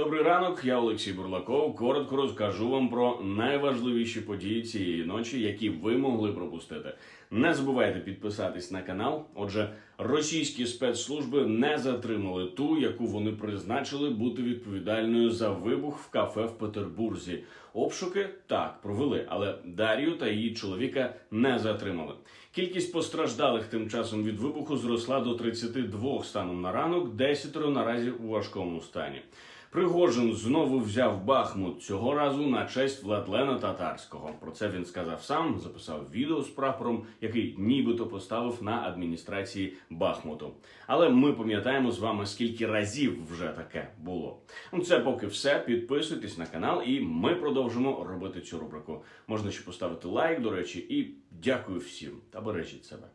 Добрий ранок, я Олексій Бурлаков. Коротко розкажу вам про найважливіші події цієї ночі, які ви могли пропустити. Не забувайте підписатись на канал. Отже, російські спецслужби не затримали ту, яку вони призначили бути відповідальною за вибух в кафе в Петербурзі. Обшуки так провели, але Дар'ю та її чоловіка не затримали. Кількість постраждалих тим часом від вибуху зросла до 32 станом на ранок, 10 наразі у важкому стані. Пригожин знову взяв Бахмут цього разу на честь Владлена Татарського. Про це він сказав сам, записав відео з прапором, який нібито поставив на адміністрації Бахмуту. Але ми пам'ятаємо з вами, скільки разів вже таке було. Ну це поки все. Підписуйтесь на канал, і ми продовжимо робити цю рубрику. Можна ще поставити лайк, до речі, і дякую всім та бережіть себе.